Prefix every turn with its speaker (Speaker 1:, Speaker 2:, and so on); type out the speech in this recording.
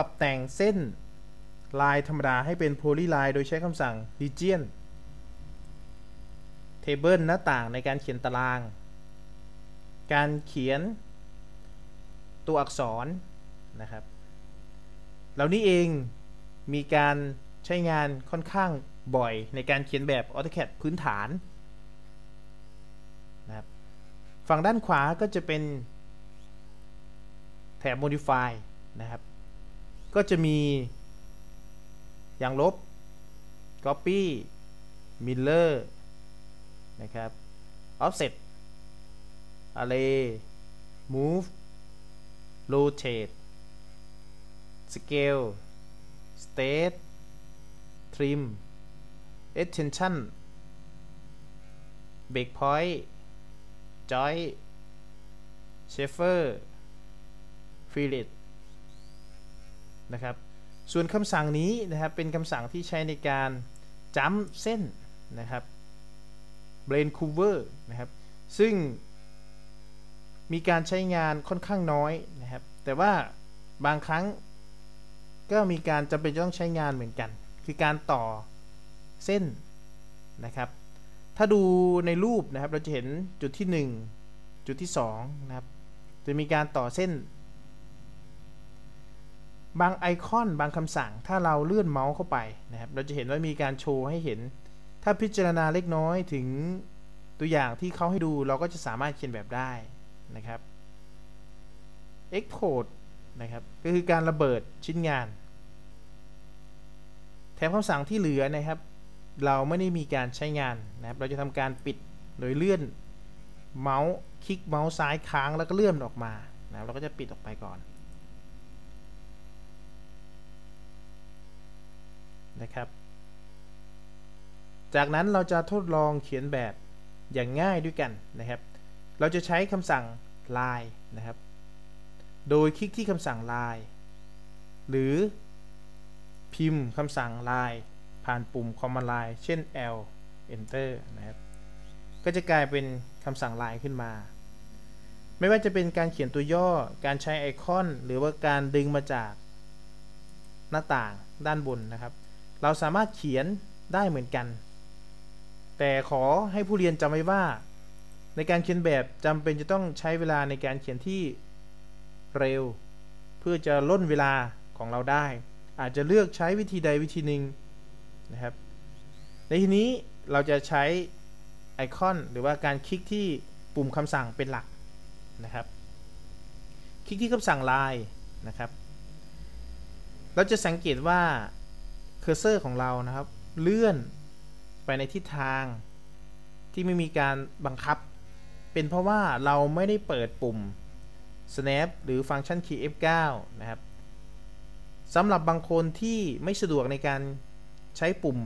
Speaker 1: ปรับแต่งเส้นลายธรรมดาให้เป็นโพลีไลน์โดยใช้คำสั่ง region table หน้าต่างในการเขียนตาราง การเขียนตัวอักษรนะครับ เหล่านี้เองมีการใช้งานค่อนข้างบ่อยในการเขียนแบบ AutoCAD พื้นฐานนะครับ ฝั่งด้านขวาก็จะเป็นแถบ Modify นะครับ ก็จะมีอย่างลบ Copy Miller นะครับ Offset Array Move Rotate Scale State Trim Extension Breakpoint Joint Shafer Fillet นะครับ ส่วนคำสั่งนี้นะครับเป็นคำสั่งที่ใช้ในการจ้ำเส้นนะครับ brain cover นะครับ ซึ่งมีการใช้งานค่อนข้างน้อยนะครับ แต่ว่าบางครั้งก็มีการจำเป็นต้องใช้งานเหมือนกัน คือการต่อเส้นนะครับ ถ้าดูในรูปนะครับเราจะเห็นจุดที่ 1 จุดที่2นะครับ จะมีการต่อเส้น บางไอคอนบางคำสั่งถ้าเราเลื่อนเมาส์เข้าไปนะครับเราจะเห็นว่ามีการโชว์ให้เห็น ถ้าพิจารณาเล็กน้อยถึงตัวอย่างที่เขาให้ดูเราก็จะสามารถเขียนแบบได้นะครับ export นะครับก็คือการระเบิดชิ้นงาน แถมคำสั่งที่เหลือนะครับ เราไม่ได้มีการใช้งานนะครับ เราจะทำการปิดโดยเลื่อนเมาส์คลิกเมาส์ซ้ายค้างแล้วก็เลื่อนออกมานะครับเราก็จะปิดออกไปก่อน นะครับ จากนั้นเราจะทดลองเขียนแบบอย่างง่ายด้วยกันนะครับ เราจะใช้คำสั่ง line นะครับ โดยคลิกที่คำสั่ง line หรือพิมพ์คำสั่ง line ผ่านปุ่ม command line เช่น L enter นะครับ ก็จะกลายเป็นคำสั่ง line ขึ้นมา ไม่ว่าจะเป็นการเขียนตัวย่อ การใช้ไอคอน หรือว่าการดึงมาจากหน้าต่างด้านบนนะครับ เราสามารถเขียนได้เหมือนกัน แต่ขอให้ผู้เรียนจำไว้ว่า ในการเขียนแบบจำเป็นจะต้องใช้เวลาในการเขียนที่เร็ว เพื่อจะล่นเวลาของเราได้ อาจจะเลือกใช้วิธีใดวิธีหนึ่งนะครับ ในที่นี้เราจะใช้ไอคอนหรือว่าการคลิกที่ปุ่มคำสั่งเป็นหลักนะครับ คลิกที่คำสั่งลายนะครับ เราจะสังเกตว่า เคอร์เซอร์ของเรานะครับ เลื่อนไปในทิศทางที่ไม่มีการบังคับ เป็นเพราะว่าเราไม่ได้เปิดปุ่ม snap หรือฟังก์ชัน key F9 นะครับสำหรับบางคนที่ไม่สะดวกในการใช้ปุ่ม